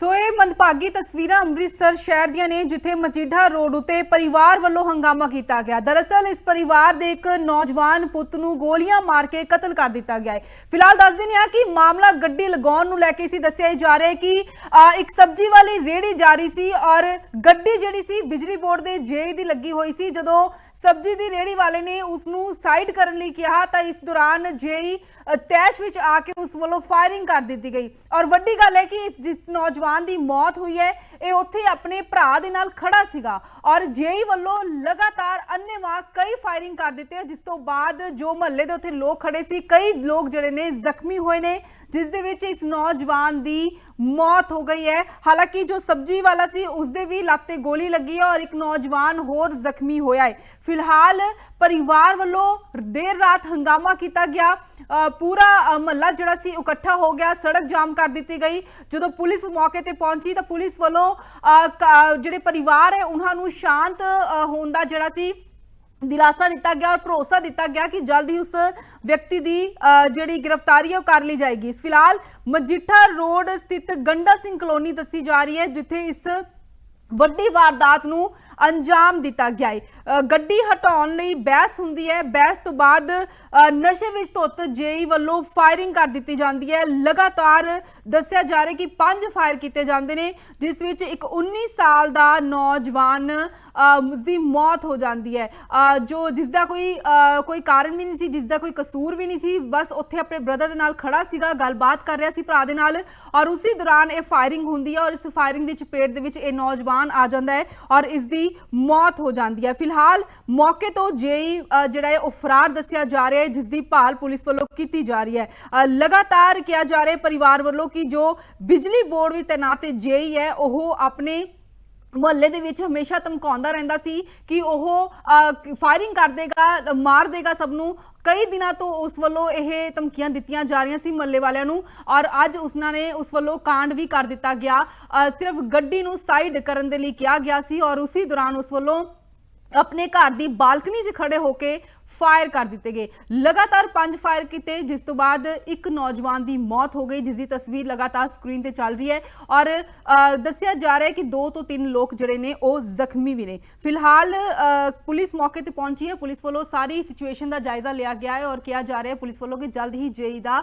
ਸੋ ਇਹ ਮੰਦਭਾਗੀ ਤਸਵੀਰਾਂ ਅੰਮ੍ਰਿਤਸਰ ਸ਼ਹਿਰ ਦੀਆਂ ਨੇ ਜਿੱਥੇ ਮਜੀਠਾ ਰੋਡ ਉਤੇ ਪਰਿਵਾਰ ਵੱਲੋਂ ਹੰਗਾਮਾ ਕੀਤਾ ਗਿਆ। ਦਰਅਸਲ ਇਸ ਪਰਿਵਾਰ ਦੇ ਇੱਕ ਨੌਜਵਾਨ ਪੁੱਤ ਨੂੰ ਗੋਲੀਆਂ ਮਾਰ ਕੇ ਕਤਲ ਕਰ ਦਿੱਤਾ ਗਿਆ ਹੈ। ਫਿਲਹਾਲ ਦੱਸ ਦਿੰਦੇ ਹਾਂ ਕਿ ਮਾਮਲਾ ਗੱਡੀ ਲਗਾਉਣ ਨੂੰ ਲੈ ਕੇ ਸੀ ਦੱਸਿਆ ਜਾ ਰਿਹਾ ਹੈ ਕਿ ਅ, ਇੱਕ ਸਬਜ਼ੀ ਵਾਲੀ ਰੇੜੀ ਜਾ ਰਹੀ ਸੀ ਔਰ ਗੱਡੀ ਜਿਹੜੀ ਸੀ ਬਿਜਲੀ ਬੋਰਡ ਦੇ ਜੇਈ ਦੀ ਲੱਗੀ ਹੋਈ ਸੀ। ਜਦੋਂ ਸਬਜ਼ੀ ਦੀ ਰੇੜੀ ਵਾਲੇ ਨੇ ਉਸ ਨੂੰ ਸਾਈਡ ਕਰਨ ਲਈ ਕਿਹਾ ਤਾਂ ਇਸ ਦੌਰਾਨ ਜੇਈ ਤੈਸ਼ ਵਿੱਚ ਆ ਕੇ ਉਸ ਵੱਲੋਂ ਫਾਇਰਿੰਗ ਕਰ ਦਿੱਤੀ ਗਈ। ਔਰ ਵੱਡੀ ਗੱਲ ਹੈ ਕਿ ਇਸ ਜਿਸ ਨੌਜਵਾਨ ਦੀ ਮੌਤ ਹੋਈ ਹੈ। ਇਹ ਉੱਥੇ ਆਪਣੇ ਭਰਾ ਦੇ ਨਾਲ ਖੜਾ ਸੀਗਾ ਔਰ ਜੇਈ ਵੱਲੋਂ ਲਗਾ ਅੰਨੇਵਾਹ ਕਈ ਫਾਇਰਿੰਗ ਕਰ ਦਿੱਤੇ ਜਿਸ ਤੋਂ ਬਾਅਦ ਜੋ ਮਹੱਲੇ ਦੇ ਉੱਥੇ ਲੋਕ ਖੜੇ ਸੀ ਕਈ ਲੋਕ ਜਿਹੜੇ ਨੇ ਜ਼ਖਮੀ ਹੋਏ ਨੇ ਜਿਸ ਦੇ ਵਿੱਚ ਇਸ ਨੌਜਵਾਨ ਦੀ ਮੌਤ ਹੋ ਗਈ ਹੈ। ਹਾਲਾਂਕਿ ਜੋ ਸਬਜ਼ੀ ਵਾਲਾ ਸੀ ਉਸ ਦੇ ਵੀ ਲੱਤ ਤੇ ਗੋਲੀ ਲੱਗੀ ਹੈ ਔਰ ਇੱਕ ਨੌਜਵਾਨ ਹੋਰ ਜ਼ਖਮੀ ਹੋਇਆ ਹੈ। ਫਿਲਹਾਲ ਪਰਿਵਾਰ ਵੱਲੋਂ ਦੇਰ ਰਾਤ ਹੰਗਾਮਾ ਕੀਤਾ ਗਿਆ। ਅ, ਪੂਰਾ ਮਹੱਲਾ ਜਿਹੜਾ ਸੀ ਇਕੱਠਾ ਹੋ ਗਿਆ ਸੜਕ ਜਾਮ ਕਰ ਦਿੱਤੀ ਗਈ। ਜਦੋਂ ਪੁਲਿਸ ਮੌਕੇ ਤੇ ਪਹੁੰਚੀ ਤਾਂ ਪੁਲਿਸ ਵੱਲੋਂ ਅ, ਜਿਹੜੇ ਪਰਿਵਾਰ ਹੈ ਉਹਨਾਂ ਨੂੰ ਸ਼ਾਂਤ ਹੋਣ ਦਾ ਜਿਹੜਾ ਸੀ ਦਿਲਾਸਾ ਦਿੱਤਾ ਗਿਆ ਔਰ ਭਰੋਸਾ ਦਿੱਤਾ ਗਿਆ ਕਿ ਜਲਦ ਹੀ ਉਸ ਵਿਅਕਤੀ ਦੀ ਅ, ਜਿਹੜੀ ਗ੍ਰਿਫਤਾਰੀ ਹੈ ਉਹ ਕਰ ਲਈ ਜਾਏਗੀ। ਫਿਲਹਾਲ ਮਜੀਠਾ ਰੋਡ ਸਥਿਤ ਗੰਡਾ ਸਿੰਘ ਕਲੋਨੀ ਦੱਸੀ ਜਾ ਰਹੀ ਹੈ ਜਿੱਥੇ ਇਸ ਵੱਡੀ ਵਾਰਦਾਤ ਨੂੰ ਅੰਜਾਮ ਦਿੱਤਾ ਗਿਆ ਹੈ ਗੱਡੀ ਹਟਾਉਣ ਲਈ ਬਹਿਸ ਹੁੰਦੀ ਹੈ ਬਹਿਸ ਤੋਂ ਬਾਅਦ ਨਸ਼ੇ ਵਿੱਚ ਧੁੱਤ ਜੇਈ ਵੱਲੋਂ ਫਾਇਰਿੰਗ ਕਰ ਦਿੱਤੀ ਜਾਂਦੀ ਹੈ ਲਗਾਤਾਰ ਦੱਸਿਆ ਜਾ ਰਿਹਾ ਕਿ ਪੰਜ ਫਾਇਰ ਕੀਤੇ ਜਾਂਦੇ ਨੇ ਜਿਸ ਵਿੱਚ ਇੱਕ 19 ਸਾਲ ਦਾ ਨੌਜਵਾਨ ਅ, ਉਸਦੀ ਮੌਤ ਹੋ ਜਾਂਦੀ ਹੈ ਜੋ ਜਿਸ ਦਾ ਕੋਈ ਕੋਈ ਕਾਰਨ ਵੀ ਨਹੀਂ ਸੀ ਜਿਸ ਦਾ ਕੋਈ ਕਸੂਰ ਵੀ ਨਹੀਂ ਸੀ ਬਸ ਉੱਥੇ ਆਪਣੇ ਬ੍ਰਦਰ ਦੇ ਨਾਲ ਖੜਾ ਸੀਗਾ ਗੱਲਬਾਤ ਕਰ ਰਿਹਾ ਸੀ ਭਰਾ ਦੇ ਨਾਲ ਔਰ ਉਸੇ ਦੌਰਾਨ ਇਹ ਫਾਇਰਿੰਗ ਹੁੰਦੀ ਹੈ ਔਰ ਇਸ ਫਾਇਰਿੰਗ ਦੀ ਚਪੇਟ ਦੇ ਵਿੱਚ ਇਹ ਨੌਜਵਾਨ ਆ ਜਾਂਦਾ ਹੈ ਔਰ ਇਸ ਦੀ ਮੌਤ ਹੋ ਜਾਂਦੀ ਹੈ। ਫਿਲਹਾਲ ਮੌਕੇ ਤੋਂ ਜੇਈ ਜਿਹੜਾ ਹੈ ਉਹ ਫਰਾਰ ਦੱਸਿਆ ਜਾ ਰਿਹਾ ਹੈ ਜਿਸ ਦੀ ਭਾਲ ਪੁਲਿਸ ਵੱਲੋਂ ਕੀਤੀ ਜਾ ਰਹੀ ਹੈ। ਅ, ਲਗਾਤਾਰ ਕਿਹਾ ਜਾ ਰਿਹਾ ਹੈ ਪਰਿਵਾਰ ਵੱਲੋਂ ਕਿ ਜੋ ਬਿਜਲੀ ਬੋਰਡ ਵੀ ਤੈਨਾਤ ਜੇਈ ਹੈ ਉਹ ਆਪਣੇ ਮੁਹੱਲੇ ਦੇ ਵਿੱਚ ਹਮੇਸ਼ਾ ਧਮਕਾਉਂਦਾ ਰਹਿੰਦਾ ਸੀ ਕਿ ਉਹ ਫਾਇਰਿੰਗ ਕਰ ਦੇਗਾ, ਮਾਰ ਦੇਗਾ ਸਭ ਨੂੰ। ਕਈ ਦਿਨਾਂ ਤੋਂ ਉਸ ਵੱਲੋਂ ਇਹ ਧਮਕੀਆਂ ਦਿੱਤੀਆਂ ਜਾ ਰਹੀਆਂ ਸੀ ਮੱਲੇ ਵਾਲਿਆਂ ਨੂੰ ਔਰ ਅੱਜ ਉਸਨਾਂ ਨੇ ਉਸ ਵੱਲੋਂ ਕਾਂਡ ਵੀ ਕਰ ਦਿੱਤਾ ਗਿਆ। ਸਿਰਫ ਗੱਡੀ ਨੂੰ ਸਾਈਡ ਕਰਨ ਦੇ ਲਈ ਕਿਹਾ ਗਿਆ ਸੀ ਔਰ ਉਸੇ ਦੌਰਾਨ ਉਸ ਵੱਲੋਂ ਆਪਣੇ ਘਰ ਦੀ ਬਾਲਕਨੀ 'ਚ ਖੜੇ ਹੋ ਕੇ ਫਾਇਰ ਕਰ ਦਿੱਤੇ ਗਏ। ਲਗਾਤਾਰ ਪੰਜ ਫਾਇਰ ਕੀਤੇ, ਜਿਸ ਤੋਂ ਬਾਅਦ ਇੱਕ ਨੌਜਵਾਨ ਦੀ ਮੌਤ ਹੋ ਗਈ ਜਿਸ ਦੀ ਤਸਵੀਰ ਲਗਾਤਾਰ ਸਕਰੀਨ ਤੇ ਚੱਲ ਰਹੀ ਹੈ ਔਰ ਦੱਸਿਆ ਜਾ ਰਿਹਾ ਹੈ ਕਿ ਦੋ ਤੋਂ ਤਿੰਨ ਲੋਕ ਜਿਹੜੇ ਨੇ, ਉਹ ਜ਼ਖਮੀ ਵੀ ਨੇ। ਫਿਲਹਾਲ ਪੁਲਿਸ ਮੌਕੇ ਤੇ ਪਹੁੰਚੀ ਹੈ। ਪੁਲਿਸ ਵੱਲੋਂ ਸਾਰੀ ਸਿਚੁਏਸ਼ਨ ਦਾ ਜਾਇਜ਼ਾ ਲਿਆ ਗਿਆ ਹੈ ਔਰ ਕਿਹਾ ਜਾ ਰਿਹਾ ਹੈ ਪੁਲਿਸ ਵੱਲੋਂ ਕਿ ਜਲਦ ਹੀ ਜੇਈ ਦਾ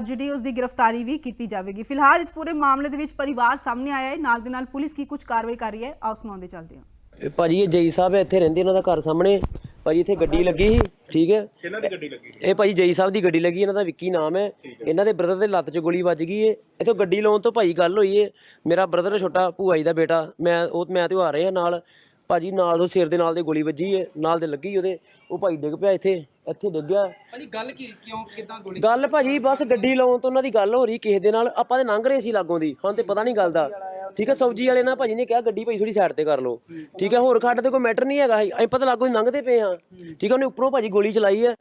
ਜਿਹੜੀ ਉਸ ਦੀ ਗ੍ਰਿਫਤਾਰੀ ਵੀ ਕੀਤੀ ਜਾਵੇਗੀ। ਫਿਲਹਾਲ ਇਸ ਪੂਰੇ ਮਾਮਲੇ ਦੇ ਵਿੱਚ ਪਰਿਵਾਰ ਸਾਹਮਣੇ ਆਇਆ ਹੈ। ਨਾਲ ਦੇ ਨਾਲ ਪੁਲਿਸ ਕੀ ਕੁਝ ਕਾਰਵਾਈ ਕਰ ਰਹੀ ਹੈ, ਆਓ ਸੁਣਾਉਂਦੇ ਚੱਲਦੇ ਹਾਂ। ਇਹ ਭਾਜੀ ਇਹ ਜਈ ਸਾਹਿਬ ਇੱਥੇ ਰਹਿੰਦੇ ਇਹਨਾਂ ਦਾ ਘਰ ਸਾਹਮਣੇ। ਭਾਜੀ ਇੱਥੇ ਗੱਡੀ ਲੱਗੀ ਸੀ ਠੀਕ ਹੈ? ਕਿਹਨਾਂ ਦੀ ਗੱਡੀ ਲੱਗੀ? ਇਹ ਭਾਜੀ ਜਈ ਸਾਹਿਬ ਦੀ ਗੱਡੀ ਲੱਗੀ ਇਹਨਾਂ ਦਾ ਵਿੱਕੀ ਨਾਮ ਹੈ। ਇਹਨਾਂ ਦੇ ਬ੍ਰਦਰ ਦੇ ਲੱਤ 'ਚ ਗੋਲੀ ਵੱਜ ਗਈ ਏ। ਇੱਥੋਂ ਗੱਡੀ ਲਾਉਣ ਤੋਂ ਭਾਈ ਗੱਲ ਹੋਈ ਏ। ਮੇਰਾ ਬ੍ਰਦਰ ਛੋਟਾ ਭੂਆ ਜੀ ਦਾ ਬੇਟਾ ਮੈਂ ਉਹ ਮੈਂ ਤੇ ਉਹ ਆ ਰਹੇ ਆ ਨਾਲ। ਭਾਜੀ ਨਾਲ ਉਹ ਸਿਰ ਦੇ ਨਾਲ ਦੇ ਗੋਲੀ ਵੱਜੀ ਏ ਨਾਲ ਦੇ ਲੱਗੀ ਉਹਦੇ। ਉਹ ਭਾਈ ਡਿੱਗ ਪਿਆ ਇੱਥੇ ਇੱਥੇ ਡਿੱਗ ਗਿਆ। ਭਾਜੀ ਗੱਲ ਕੀ ਕਿਉਂ ਕਿਦਾਂ ਗੋਲੀ? ਗੱਲ ਭਾਜੀ ਬਸ ਗੱਡੀ ਲਾਉਣ ਤੋਂ ਉਹਨਾਂ ਦੀ ਗੱਲ ਹੋ ਰਹੀ ਕਿਸੇ ਦੇ ਨਾਲ। ਆਪਾਂ ਤੇ ਲੰਘ ਰਹੇ ਸੀ ਲਾਗੋਂ ਦੀ ਹੁਣ ਤੇ ਪਤਾ ਨਹੀਂ ਗੱਲ ਦਾ। ਠੀਕ ਹੈ ਸਬਜ਼ੀ ਵਾਲੇ ਨਾਲ ਭਾਜੀ ਨੇ ਕਿਹਾ ਗੱਡੀ ਭਾਈ ਥੋੜੀ ਸਾਈਡ ਤੇ ਕਰ ਲਓ। ਠੀਕ ਹੈ ਹੋਰ ਖੱਡ ਤੇ ਕੋਈ ਮੈਟਰ ਨਹੀਂ ਹੈਗਾ ਅਸੀਂ ਪਤਾ ਲਾਗੋਂ ਲੰਘਦੇ ਪਏ ਹਾਂ। ਠੀਕ ਹੈ ਉਹਨੇ ਉੱਪਰੋਂ ਭਾਜੀ ਗੋਲੀ ਚਲਾਈ ਹੈ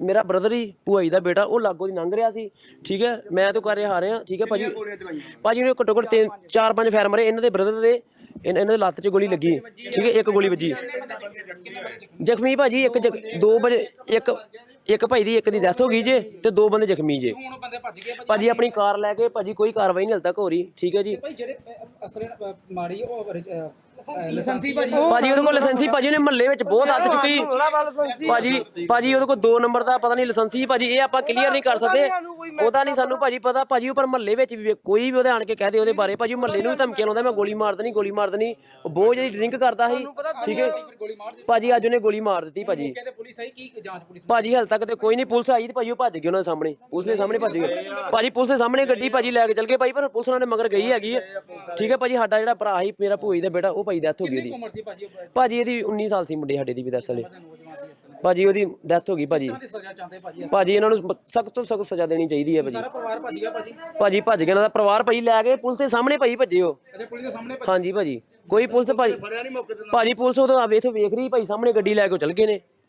ਮੇਰਾ ਬ੍ਰਦਰ ਹੀ ਭੂਆ ਜੀ ਦਾ ਬੇਟਾ ਉਹ ਲਾਗੋਂ ਦੀ ਲੰਘ ਰਿਹਾ ਸੀ। ਠੀਕ ਹੈ ਮੈਂ ਤਾਂ ਕਰ ਰਿਹਾ ਰਿਹਾ। ਠੀਕ ਹੈ ਭਾਜੀ ਭਾਜੀ ਨੇ ਘੱਟੋ ਘੱਟ ਤਿੰਨ ਚਾਰ ਪੰਜ ਫੈਰ ਮਾਰੇ। ਇਹਨਾਂ ਦੇ ਬ੍ਰਦਰ ਦੇ ਇਹਨਾਂ ਇਹਨਾਂ ਦੇ ਲੱਤ 'ਚ ਗੋਲੀ ਲੱਗੀ। ਠੀਕ ਹੈ ਇੱਕ ਗੋਲੀ ਵੱਜੀ। ਜ਼ਖਮੀ ਭਾਜੀ ਇੱਕ ਦੋ ਵਜੇ ਇੱਕ ਇੱਕ ਭਾਈ ਦੀ ਇੱਕ ਦੀ ਡੈਥ ਹੋ ਗਈ ਜੇ ਤੇ ਦੋ ਬੰਦੇ ਜ਼ਖਮੀ ਜੇ। ਹੁਣ ਬੰਦੇ ਭੱਜ ਗਏ ਭਾਜੀ ਭਾਜੀ ਆਪਣੀ ਕਾਰ ਲੈ ਕੇ ਭਾਜੀ ਕੋਈ ਕਾਰਵਾਈ ਨਹੀਂ ਹਲ ਤੱਕ ਹੋ ਰਹੀ ਠੀਕ ਹੈ ਜੀ। ਭਾਈ ਜਿਹੜੇ ਅ, ਅਸਲ ਅ, ਮਾੜੀ ਉਹ ਅ, ਲਾਇਸੈਂਸੀ ਭਾਜੀ। ਭਾਜੀ ਉਹਦੇ ਕੋਲ ਲਾਇਸੈਂਸੀ ਭਾਜੀ ਨੇ ਮਹੱਲੇ ਵਿੱਚ ਬਹੁਤ ਹੱਦ ਚੁੱਕੀ। ਭਾਜੀ ਭਾਜੀ ਉਹਦੇ ਕੋਲ 2 ਨੰਬਰ ਦਾ ਪਤਾ ਨਹੀਂ ਲਾਇਸੈਂਸੀ ਭਾਜੀ ਇਹ ਆਪਾਂ ਕਲੀਅਰ ਨਹੀਂ ਕਰ ਸਕਦੇ। ਉਹਦਾ ਨਹੀਂ ਸਾਨੂੰ ਭਾਜੀ ਪਤਾ ਭਾਜੀ ਉੱਪਰ ਮਹੱਲੇ ਵਿੱਚ ਵੀ ਕੋਈ ਵੀ ਉਹਦੇ ਆਣ ਕੇ ਕਹਿ ਦੇ ਉਹਦੇ ਬਾਰੇ ਭਾਜੀ ਮਹੱਲੇ ਨੂੰ ਵੀ ਧਮਕੀਆਂ ਲਾਉਂਦਾ ਮੈਂ ਗੋਲੀ ਮਾਰ ਦੇਣੀ ਗੋਲੀ ਮਾਰ ਦੇਣੀ। ਉਹ ਬਹੁਤ ਜ਼ਿਆਦਾ ਡਰਿੰਕ ਕਰਦਾ ਸੀ ਠੀਕ ਹੈ? ਭਾਜੀ ਅੱਜ ਉਹਨੇ ਗੋਲੀ ਮਾਰ ਦਿੱਤੀ ਭਾਜੀ। ਕਹਿੰਦੇ ਪੁਲਿਸ ਆਈ ਕੀ ਜਾਂਚ ਪੁਲਿਸ ਭਾਜੀ ਹਾਲ ਤੱਕ ਤੇ ਕੋਈ ਨਹੀਂ ਪੁਲਿਸ ਆਈ ਤੇ ਭਾਜੀ ਉਹ ਭੱਜ ਗਏ ਉਹਨਾਂ ਦੇ ਸਾਹਮਣੇ। ਪੁਲਿਸ ਦੇ ਸਾਹਮਣੇ ਭੱਜ ਗਏ। ਭਾਜੀ ਪੁਲਿਸ ਦੇ ਸਾਹਮਣੇ ਗੱਡੀ ਭਾਜੀ ਲੈ ਕੇ ਚੱਲ ਗਏ ਭਾਈ ਪਰ ਪੁਲਿਸ ਉਹਨਾਂ ਨੇ ਮਗਰ ਗਈ ਹੈਗੀ ਹੈ ਠੀਕ ਹੈ ਭਾਜੀ ਸਾਡਾ ਜਿਹੜਾ ਭਰਾ ਸੀ ਮੇਰਾ ਭੂਈ ਦਾ ਬੇਟਾ ਉਹ ਭਾਈ ਡੈਥ ਹੋ ਗਈ ਉਹਦੀ। ਉਹ? ਭਾਜੀ ਇਹਦੀ 19 ਸਾਲ ਸੀ ਮੁੰਡੇ ਸਾਡੇ ਦੀ ਵੀ ਡੈਥ ਵਾਲੇ। ਭਾਜੀ ਉਹਦੀ ਡੈਥ ਹੋ ਗਈ ਭਾਜੀ। ਦੀ ਸਜ਼ਾ ਚਾਹੁੰਦੇ ਭਾਜੀ ਭਾਜੀ ਇਹਨਾਂ ਨੂੰ ਸਖਤ ਤੋਂ ਸਖਤ ਸਜ਼ਾ ਦੇਣੀ ਚਾਹੀਦੀ ਹੈ ਭਾਜੀ। ਸਾਰਾ ਪਰਿਵਾਰ ਭੱਜ ਗਿਆ ਭਾਜੀ। ਭਾਜੀ ਭੱਜ ਗਏ ਇਹਨਾਂ ਦਾ ਪਰਿਵਾਰ ਭਾਜੀ ਲੈ ਕੇ ਪੁਲਿਸ ਦੇ ਸਾਹਮਣੇ ਭਾਜੀ ਭੱਜੇ ਉਹ। ਅੱਛਾ ਪੁਲਿਸ ਦੇ ਸਾਹਮਣੇ ਭੱਜ। ਹਾਂਜੀ ਭਾਜੀ ਕੋਈ ਪੁਲਿਸ ਭਾਜੀ ਭਾਜੀ ਪੁਲਿਸ ਉਦੋਂ ਆ ਵੇਖ ਵੇਖ ਰਹੀ ਭਾਈ ਸਾਹਮਣੇ ਗੱਡੀ ਲੈ ਕੇ ਉਹ ਚੱਲ ਗਏ ਨੇ।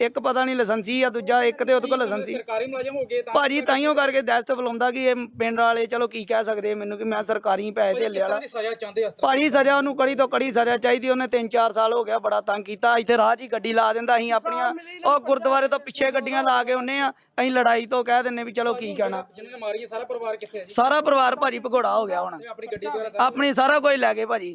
ਇੱਕ ਪਤਾ ਨਹੀਂ ਲਾਇਸੈਂਸੀ ਆ ਦੂਜਾ ਇੱਕ ਤੇ ਉਹਦੇ ਕੋਲ ਲਾਇਸੈਂਸੀ। ਸਰਕਾਰੀ ਮੁਲਾਜ਼ਮ ਹੋ ਗਏ ਤਾਂ ਭਾਜੀ ਤਾਈਓ ਕਰਕੇ ਦਹਿਸ਼ਤ ਬੁਲਾਉਂਦਾ ਕਿ ਇਹ ਪਿੰਡ ਵਾਲੇ ਚਲੋ ਕੀ ਕਹਿ ਸਕਦੇ ਮੈਨੂੰ ਕਿ ਮੈਂ ਸਰਕਾਰੀ ਪੈਸੇ ਢੇਲੇ ਵਾਲਾ ਤਰ੍ਹਾਂ ਦੀ ਸਜ਼ਾ ਚਾਹੁੰਦੇ ਇਸ ਤਰ੍ਹਾਂ ਭਾਜੀ ਸਜ਼ਾ ਉਹਨੂੰ ਕੜੀ ਤੋਂ ਕੜੀ ਸਜ਼ਾ ਚਾਹੀਦੀ ਉਹਨੇ 3-4 ਸਾਲ ਹੋ ਗਿਆ ਬੜਾ ਤੰਗ ਕੀਤਾ ਇੱਥੇ ਰਾਹ 'ਚ ਹੀ ਗੱਡੀ ਲਾ ਦਿੰਦਾ ਅਸੀਂ ਆਪਣੀਆਂ। ਉਹ ਗੁਰਦੁਆਰੇ ਤੋਂ ਪਿੱਛੇ ਗੱਡੀਆਂ ਲਾ ਕੇ ਉਹਨੇ ਆ ਅਸੀਂ ਲੜਾਈ ਤੋਂ ਕਹਿ ਦਿੰਨੇ ਵੀ ਚਲੋ ਕੀ ਕਹਿਣਾ। ਜਿਨ੍ਹਾਂ ਨੇ ਮਾਰੀ ਸਾਰਾ ਪਰਿਵਾਰ ਕਿੱਥੇ ਹੈ ਜੀ? ਸਾਰਾ ਪਰਿਵਾਰ ਭਾਜੀ ਭਗੌੜਾ ਹੋ ਗਿਆ ਹੁਣ। ਆਪਣੀ ਗੱਡੀ ਵਗੈਰਾ ਆਪਣੀ ਸਾਰਾ ਕੁਝ ਲੈ ਗਏ ਭਾਜੀ।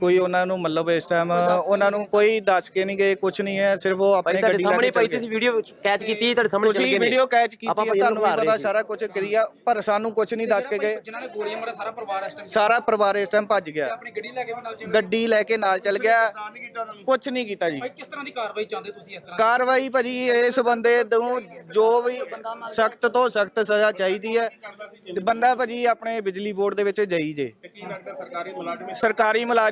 ਕੋਈ ਉਹਨਾਂ ਨੂੰ ਮਤਲਬ ਇਸ ਟਾਈਮ ਉਹਨਾਂ ਨੂੰ ਕੋਈ ਦੱਸ ਕੇ ਨਹੀਂ ਗਏ ਕੁਝ ਨਹੀਂ ਹੈ ਸਿਰਫ ਉਹ ਭਾਈ ਆਪਣੇ ਤੁਹਾਡੇ ਗੱਡੀ ਲੈ ਸਾਹਮਣੇ ਕੇ ਭਾਈ ਚੱਲ ਤੁਸੀਂ ਗਏ। ਵੀਡੀਓ ਕੈਚ ਕੀਤੀ ਤੁਹਾਡੇ ਸਾਹਮਣੇ ਚੱਲ ਤੁਸੀਂ ਗਏ ਨੇ। ਵੀਡੀਓ ਕੈਚ ਕੀਤੀ ਆਪਾਂ ਹੈ ਭਾਈ ਨੂੰ ਤੁਹਾਨੂੰ ਵੀ ਪਤਾ ਸਾਰਾ ਕੁਝ ਕਰੀਆ ਪਰ ਸਾਨੂੰ ਕੁਝ ਨਹੀਂ ਦੱਸ ਕੇ ਗਏ। ਜਿਨ੍ਹਾਂ ਨੇ ਗੋਲੀਆਂ ਮਾਰਿਆ ਸਾਰਾ ਪਰਿਵਾਰ ਇਸ ਟਾਈਮ ਸਾਰਾ ਪਰਿਵਾਰ ਇਸ ਟਾਈਮ ਭੱਜ ਗਿਆ। ਆਪਣੀ ਗੱਡੀ ਲੈ ਕੇ ਨਾਲ ਚੱਲੇ ਗੱਡੀ ਲੈ ਕੇ ਨਾਲ ਚੱਲ ਗਿਆ। ਕੁਝ ਨਹੀਂ ਕੀਤਾ ਜੀ। ਭਾਈ ਕਿਸ ਤਰ੍ਹਾਂ ਦੀ ਕਾਰਵਾਈ ਚਾਹੁੰਦੇ ਤੁਸੀਂ ਇਸ ਤਰ੍ਹਾਂ ਕਾਰਵਾਈ ਭਾਜੀ ਇਸ ਬੰਦੇ ਨੂੰ ਜੋ ਵੀ ਸਖਤ ਤੋਂ ਸਖਤ ਸਜ਼ਾ ਚਾਹੀਦੀ ਹੈ। ਤੇ ਬੰਦਾ ਭਾਜੀ ਆਪਣੇ ਬਿਜਲੀ ਬੋਰਡ ਦੇ ਵਿੱਚ ਜਾਈ ਜੇ। ਤੇ ਕੀ ਲੱਗਦਾ ਸਰਕਾਰੀ ਮੁਲਾਜ਼ਮ ਸਰਕਾਰੀ ਮੁਲਾਜ਼ਮ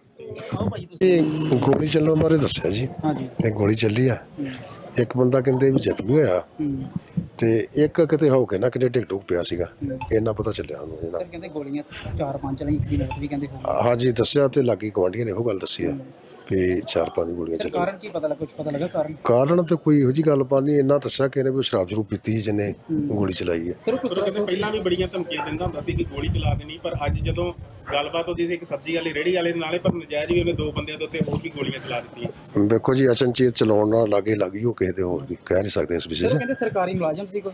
ਆਓ ਭਾਈ ਤੁਸੀਂ ਇਹ ਗੋਲੀ ਚੱਲਣ ਬਾਰੇ ਦੱਸਿਆ ਜੀ। ਹਾਂਜੀ। ਇਹ ਗੋਲੀ ਚੱਲੀ ਆ। ਇੱਕ ਬੰਦਾ ਕਹਿੰਦੇ ਵੀ ਜ਼ਖਮੀ ਹੋਇਆ। ਤੇ ਇੱਕ ਕਿਤੇ ਹੋ ਕੇ ਨਾ ਕਿਤੇ ਢਿੱਗ ਡੁੱਗ ਪਿਆ ਸੀਗਾ। ਇੰਨਾ ਪਤਾ ਚੱਲਿਆ ਉਹਨੂੰ ਸਰ ਇਹਦਾ ਕਹਿੰਦੇ ਗੋਲੀਆਂ ਚਾਰ ਪੰਜ ਚਲਾਈ ਇੱਕ ਦੀ ਮੌਤ ਵੀ ਕਹਿੰਦੇ ਹੋ ਹਾਂਜੀ ਦੱਸਿਆ ਤੇ ਲਾਗੀ ਗਵਾਂਢੀਆਂ ਨੇ ਉਹ ਗੱਲ ਦੱਸੀ ਆ। ਵੀ ਚਾਰ ਪੰਜ ਗੋਲੀਆਂ ਚੱਲੀਆਂ। ਕਾਰਨ ਕੀ ਪਤਾ ਲੱਗਾ ਕੁਝ ਪਤਾ ਲੱਗਾ ਕਾਰਨ? ਕਾਰਨ ਤੇ ਕੋਈ ਇਹੋ ਜੀ ਗੱਲਬਾਤ ਨਹੀਂ ਇੰਨਾ ਦੱਸਿਆ ਕਿ ਇਹਨੇ ਕੋਈ ਸ਼ਰਾਬ ਜ਼ਰੂਰ ਪੀਤੀ ਸੀ ਜਿਹਨੇ ਗੋਲੀ ਚਲਾਈ ਹੈ। ਸਰ ਕੁਝ ਕਹਿੰਦੇ ਪਹਿਲਾਂ ਵੀ ਬੜੀਆਂ ਧਮਕੀਆਂ ਦਿੰਦਾ ਹੁੰਦਾ ਸੀ ਕਿ ਗੋਲੀ ਚਲਾ ਦੇਣੀ ਪਰ ਅੱਜ ਜਦੋਂ ਗੱਲਬਾਤ ਹੁੰਦੀ ਸੀ ਇੱਕ ਸਬਜ਼ੀ ਵਾਲੀ ਰੇੜੀ ਵਾਲੇ ਦੇ ਨਾਲੇ ਪਰ ਨਜਾਇਜ਼ ਵੀ ਉਹਨੇ ਦੋ ਬੰਦਿਆਂ ਦੇ ਉੱਤੇ ਹੋਰ ਵੀ ਗੋਲੀਆਂ ਚਲਾ ਦਿੱਤੀਆਂ। ਵੇਖੋ ਜੀ ਅਚਨਚੇਤ ਚਲਾਉਣ ਨਾਲ ਲਾਗੇ ਲੱਗੀ ਉਹ ਕਿਸੇ ਦੇ ਹੋਰ ਵੀ। ਕਹਿ ਨਹੀਂ ਸਕਦੇ ਇਸ ਵਿਸ਼ੇ 'ਚ ਕਹਿੰਦੇ ਸਰਕਾਰੀ ਮੁਲਾਜ਼ਮ ਸੀ ਕੋਈ?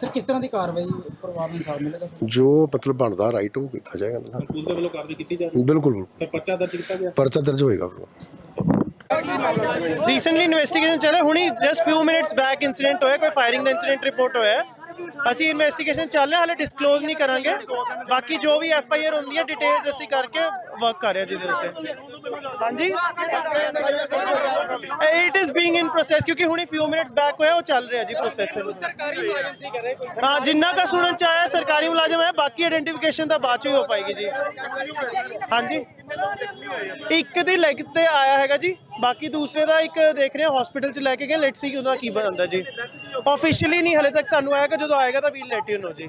ਸਰ ਕਿਸ ਤਰ੍ਹਾਂ ਦੀ ਕਾਰਵਾਈ ਪਰਿਵਾਰ ਨੂੰ ਇਨਸਾਫ ਮਿਲੇਗਾ ਸਰ? ਜੋ ਮਤਲਬ ਬਣਦਾ ਰਾਈਟ ਉਹ ਕੀਤਾ ਜਾਏਗਾ ਨਾ। ਪੁਲਿਸ ਦੇ ਵੱਲੋਂ ਕਾਰਵਾਈ ਕੀਤੀ ਜਾ ਰਹੀ ਬਿਲਕੁਲ ਬਿਲਕੁਲ। ਹੈ ਪਰਚਾ ਦਰਜ ਕੀਤਾ ਗਿਆ? ਪਰਚਾ ਦਰਜ ਹੋਏਗਾ ਰੀਸੈਂਟਲੀ ਇਨਵੈਸਟੀਗੇਸ਼ਨ ਚੱਲ ਰਿਹਾ ਹੁਣੀ just few minutes back incident ਹੋਇਆ ਕੋਈ ਫਾਇਰਿੰਗ ਦਾ ਇਨਸੀਡੈਂਟ ਰਿਪੋਰਟ ਹੋਇਆ। ਹੈ। ਅਸੀਂ ਇਨਵੈਸਟੀਗੇਸ਼ਨ ਚੱਲ ਰਿਹਾ, ਹਾਲੇ ਡਿਸਕਲੋਜ਼ ਨਹੀਂ ਕਰਾਂਗੇ। ਬਾਕੀ ਜੋ ਵੀ ਐਫ ਆਈ ਆਰ ਹੁੰਦੀ ਹੈ ਡਿਟੇਲਸ ਅਸੀਂ ਕਰਕੇ ਵਰਕ ਕਰ ਰਹੇ ਹਾਂ ਜਿਹਦੇ ਉੱਤੇ। ਹਾਂਜੀ? It is being in process ਕਿਉਂਕਿ ਹੁਣੇ ਫਿਊ ਮਿੰਟਸ ਬੈਕ ਹੋਇਆ, ਉਹ ਚੱਲ ਰਿਹਾ ਜੀ ਪ੍ਰੋਸੈਸ ਸਰਕਾਰੀ ਮੁਲਾਜ਼ਮ ਸੀ ਕਰੇ ਕੋਈ ਹਾਂ, ਜਿੰਨਾ ਕਾ ਸੁਣਨ ਚ ਆਇਆ, ਸਰਕਾਰੀ ਮੁਲਾਜ਼ਮ ਹੈ, ਬਾਕੀ ਆਇਡੈਂਟੀਫਿਕੇਸ਼ਨ ਤਾਂ ਬਾਅਦ ਚ ਹੀ ਹੋ ਪਾਏਗੀ ਜੀ। ਹਾਂਜੀ? ਇੱਕ ਦੀ ਲੈਗ ਤੇ ਆਇਆ ਹੈਗਾ ਜੀ, ਬਾਕੀ ਦੂਸਰੇ ਦਾ ਇੱਕ ਦੇਖ ਰਹੇ ਹਾਂ ਹਸਪੀਟਲ ਚ ਲੈ ਕੇ ਗਏ ਲੈਟਸ ਸੀ ਉਹਦਾ ਕੀ ਬਣਦਾ ਜੀ। ਆਫੀਸ਼ੀਅਲੀ ਨਹੀਂ, ਹਲੇ ਤੱਕ ਸਾਨੂੰ ਆਇਆ ਕਿ ਜਦੋਂ ਆਏਗਾ ਤਾਂ ਵੀਲ ਲੈਟ ਯੂ ਨੋ ਜੀ।